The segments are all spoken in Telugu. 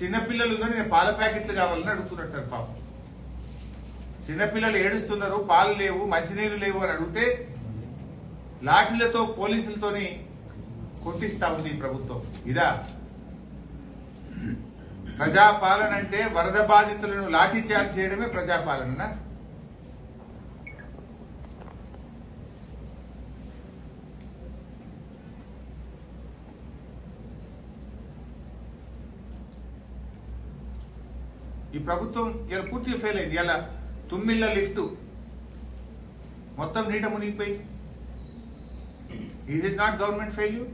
చిన్నపిల్లలు నేను పాల ప్యాకెట్లు కావాలని అడుగుతున్నట్టు పాపం. చిన్నపిల్లలు ఏడుస్తున్నారు పాలు లేవు మంచినీళ్ళు లేవు అని అడిగితే లాఠీలతో పోలీసులతోని కొట్టిస్తా ఉంది ప్రభుత్వం. ఇదా? ప్రజాపాలన అంటే వరద బాధితులను లాఠీ చార్జ్ చేయడమే ప్రజాపాలన ఈ ప్రభుత్వం ఇలా పూర్తిగా ఫెయిల్ అయింది. ఇలా తుమ్మిళ్ళ లిఫ్ట్. మొత్తం నీట మునిగిపోయింది. Is it not government failure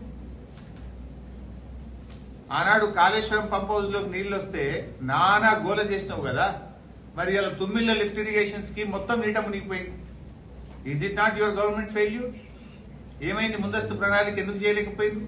ఆనాడు కాళేశ్వరం పంప్ హౌస్లోకి నీళ్ళు వస్తే నానా గోల చేసినావు కదా. మరి ఇలా తుమ్మిళ్ళ లిఫ్ట్ ఇరిగేషన్ స్కీమ్ మొత్తం నీట మునిగిపోయింది. Is it not your government failure ఏమైంది? ముందస్తు ప్రణాళిక ఎందుకు చేయలేకపోయింది?